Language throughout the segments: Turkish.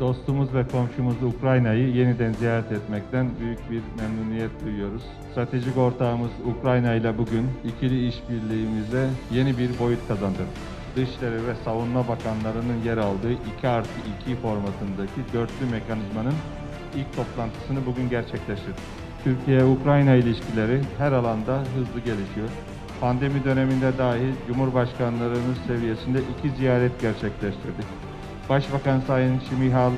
Dostumuz ve komşumuz Ukrayna'yı yeniden ziyaret etmekten büyük bir memnuniyet duyuyoruz. Stratejik ortağımız Ukrayna ile bugün ikili işbirliğimize yeni bir boyut kazandırdık. Dışişleri ve Savunma Bakanlarının yer aldığı 2 artı 2 formatındaki dörtlü mekanizmanın ilk toplantısını bugün gerçekleştirdik. Türkiye-Ukrayna ilişkileri her alanda hızlı gelişiyor. Pandemi döneminde dahi Cumhurbaşkanlarımız seviyesinde iki ziyaret gerçekleştirdik. Başbakan Sayın Şimihal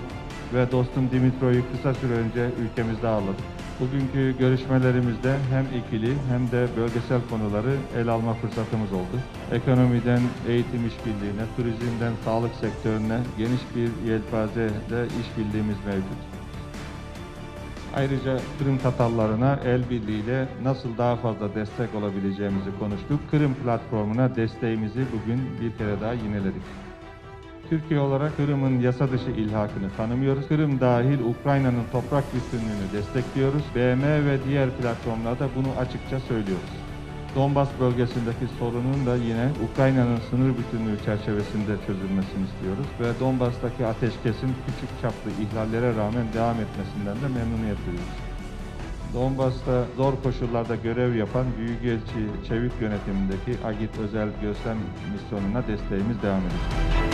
ve dostum Dimitro'yu kısa süre önce ülkemizde ağırladık. Bugünkü görüşmelerimizde hem ikili hem de bölgesel konuları ele alma fırsatımız oldu. Ekonomiden eğitim işbirliğine, turizmden sağlık sektörüne geniş bir yelpazede işbirliğimiz mevcut. Ayrıca Kırım Tatarlarına el birliğiyle nasıl daha fazla destek olabileceğimizi konuştuk. Kırım platformuna desteğimizi bugün bir kere daha yineledik. Türkiye olarak Kırım'ın yasa dışı ilhakını tanımıyoruz. Kırım dahil Ukrayna'nın toprak bütünlüğünü destekliyoruz. BM ve diğer platformlarda bunu açıkça söylüyoruz. Donbas bölgesindeki sorunun da yine Ukrayna'nın sınır bütünlüğü çerçevesinde çözülmesini istiyoruz ve Donbas'taki ateşkesin küçük çaplı ihlallere rağmen devam etmesinden de memnuniyet duyuyoruz. Donbas'ta zor koşullarda görev yapan Büyükelçi Çevik yönetimindeki Agit Özel Gözlem Misyonu'na desteğimiz devam edecek.